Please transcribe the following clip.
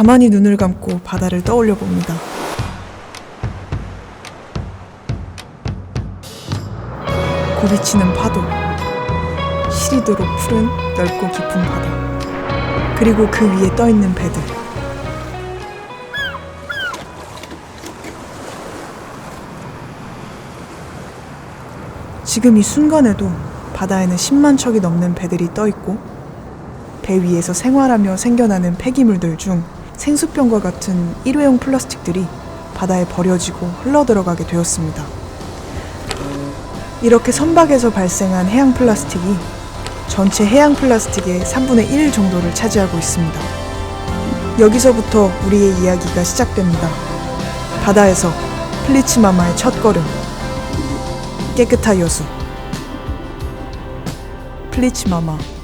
가만히 눈을 감고 바다를 떠올려 봅니다. 굽이치는 파도, 시리도록 푸른 넓고 깊은 바다, 그리고 그 위에 떠 있는 배들. 지금 이 순간에도 바다에는 10만 척이 넘는 배들이 떠 있고 배 위에서 생활하며 생겨나는 폐기물들 중 생수병과 같은 일회용 플라스틱들이 바다에 버려지고 흘러들어가게 되었습니다. 이렇게 선박에서 발생한 해양 플라스틱이 전체 해양 플라스틱의 3분의 1 정도를 차지하고 있습니다. 여기서부터 우리의 이야기가 시작됩니다. 바다에서 플리치마마의 첫 걸음. 깨끗한 여수. 플리치마마.